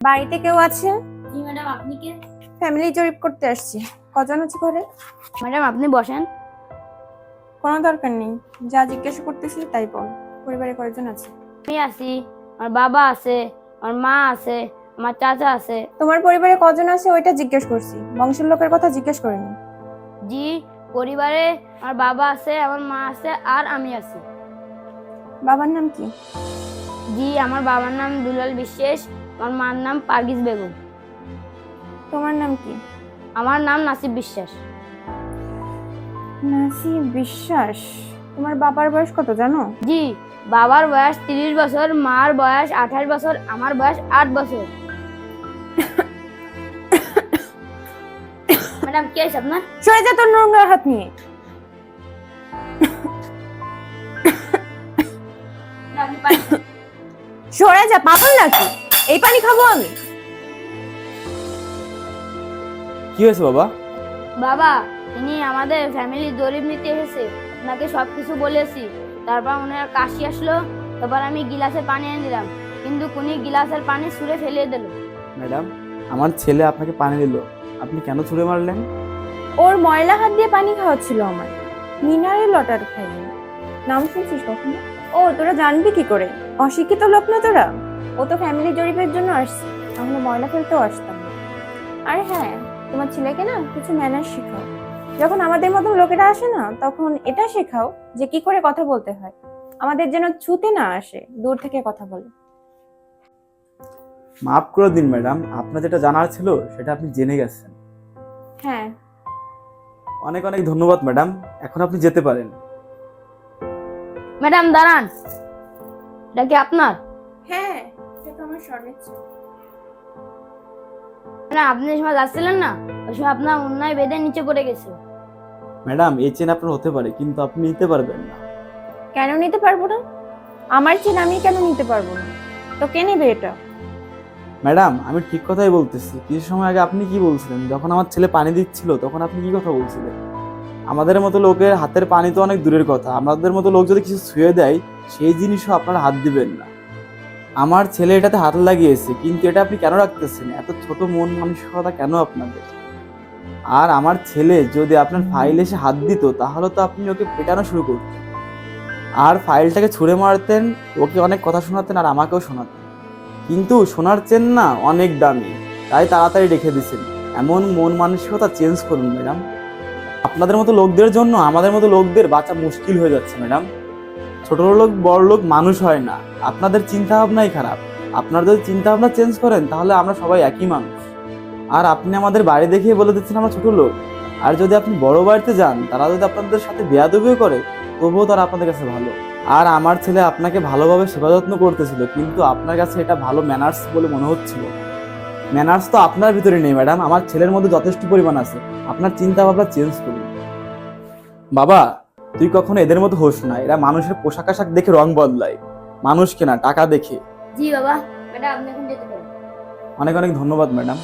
বাড়িতে কেউ আছে? জি ম্যাডাম আপনি কে? ফ্যামিলি জরিপ করতে আসছি। কজন আছে ঘরে? ম্যাডাম আপনি বসেন। কোনো দরকার নেই। যা জিজ্ঞাসা করতেছি তাই বল। পরিবারে কয়জন আছে? আমি আছি। আমার বাবা আছে আমার মা আছে আমার চাচা আছে। তোমার পরিবারে কজন আছে ওইটা জিজ্ঞেস করছি। বংশের লোকের কথা জিজ্ঞেস করিনি। জি পরিবারে আমার বাবা আছে আমার মা আছে আর আমি আছি। বাবার নাম কি? জি আমার বাবার নাম দুলাল বিশ্বাস। আমার মার নাম পারগিজ বেগম। তোমার নাম কি? আমার নাম নাসিব বিশ্বাস। নাসি বিশ্বাস? তোমার বাবার বয়স কত জানো? জি বাবার বয়স তিরিশ বছর মার বয়স আঠাশ বছর আমার বয়স আট বছর। ম্যাডাম কে আছে আপনার? সরে যা তোর নোংরা হাত নিয়ে। সরে যা পাগল নাকি? এই পানি খাব আমি। কি হয়েছে বাবা? বাবা ইনি আমাদের ফ্যামিলি জরিপ নিতে এসেছে। ওনাকে সবকিছু বলেছি। তারপর ওনার কাশি আসলো তারপর আমি গিলাসে পানি এনে দিলাম। কিন্তু উনি গিলাসের পানি ছুঁড়ে ফেলে দিল। ম্যাডাম আমার ছেলে আপনাকে পানি দিল। আপনি কেন ছুঁড়ে মারলেন? ওর ময়লা হাত দিয়ে পানি খাওয়াচ্ছিল আমার। মিনারেল ওয়াটার খাইনি নাম শুনছিস কখনো? ও তোরা জানবি কি করে? অশিক্ষিত লোক না তোরা? ও তো ফ্যামিলি জরিপের জন্য আসছে। তাহলে ময়লা ফেলতেও আসতাম না। আর হ্যাঁ তোমার ছেলেকে না কিছু ম্যানার শেখাও। যখন আমাদের মতন লোকেরা আসে না তখন এটা শেখাও যে কি করে কথা বলতে হয়। আমাদের যেন ছুতে না আসে দূর থেকে কথা বলে। মাফ করে দিন ম্যাডাম আপনার যেটা জানার ছিল সেটা আপনি জেনে গেছেন। হ্যাঁ। অনেক অনেক ধন্যবাদ ম্যাডাম এখন আপনি যেতে পারেন। ম্যাডাম দাঁড়ান। এটা কি আপনার? হ্যাঁ। তো আমার না আপনি সময় যাচ্ছিলেন না? ওই সময় আপনার অন্যায় বেঁধে নিচে পড়ে গেছে। ম্যাডাম এই চেন আপনার হতে পারে কিন্তু আপনি নিতে পারবেন না। কেন নিতে পারব না? আমার চেন আমি কেন নিতে পারব না? তো কে নেবে এটা? ম্যাডাম আমি ঠিক কথাই বলতেছি। কিছু সময় আগে আপনি কি বলছিলেন? যখন আমার ছেলে পানি দিচ্ছিল তখন আপনি কি কথা বলছিলেন? আমাদের মতো লোকের হাতের পানি তো অনেক দূরের কথা। আমাদের মতো লোক যদি কিছু ছুঁয়ে দেয় সেই জিনিসও আপনারা হাত দিবেন না। আমার ছেলে এটাতে হাত লাগিয়েছে, কিন্তু এটা আপনি কেন রাখতেছেন? এত ছোট মন মানসিকতা কেন আপনাদের? আর আমার ছেলে যদি আপনার ফাইল এসে হাত দিত, তাহলে তো আপনি ওকে পেটানো শুরু করতেন। আর ফাইলটাকে ছুঁড়ে মারতেন, ওকে অনেক কথা শোনাতেন আর আমাকেও শোনাতেন। কিন্তু শোনার চেন না, অনেক দামি। তাই তাড়াতাড়ি রেখে দিছেন এমন মন মানসিকতা চেঞ্জ করুন, ম্যাডাম। আপনাদের মতো লোকদের জন্য, আমাদের মতো লোকদের বাঁচা মুশকিল হয়ে যাচ্ছে, ম্যাডাম। ছোট লোক বড় লোক মানুষ হয় না। আপনাদের চিন্তা ভাবনাই খারাপ। আপনারা যদি চিন্তা ভাবনা চেঞ্জ করেন, তাহলে আমরা সবাই একই মানুষ। আর আপনি আমাদের বাড়ি দেখিয়ে বলে দিচ্ছেন আমরা ছোট লোক আর যদি আপনি বড় বাড়িতে যান, তারা যদি আপনাদের সাথে বেয়াদবিও করে, তবুও তারা আপনাদের কাছে ভালো। আর আমার ছেলে আপনাকে ভালোভাবে সেবা যত্ন করতেছিল, কিন্তু আপনার কাছে এটা ভালো ম্যানার্স বলে মনে হচ্ছিল। ম্যানার্স তো আপনার ভিতরে নেই ম্যাডাম আমার ছেলের মধ্যে যথেষ্ট পরিমাণ আছে। আপনার চিন্তা ভাবনা চেঞ্জ করুন। বাবা তুই কখনো এদের মতো হোস না। এরা মানুষের পোশাক আশাক দেখে রং বদলায়। মানুষ কেনা টাকা দেখে। জি বাবা ম্যাডাম আপনি এখন যেতে পারেন। অনেক অনেক ধন্যবাদ ম্যাডাম।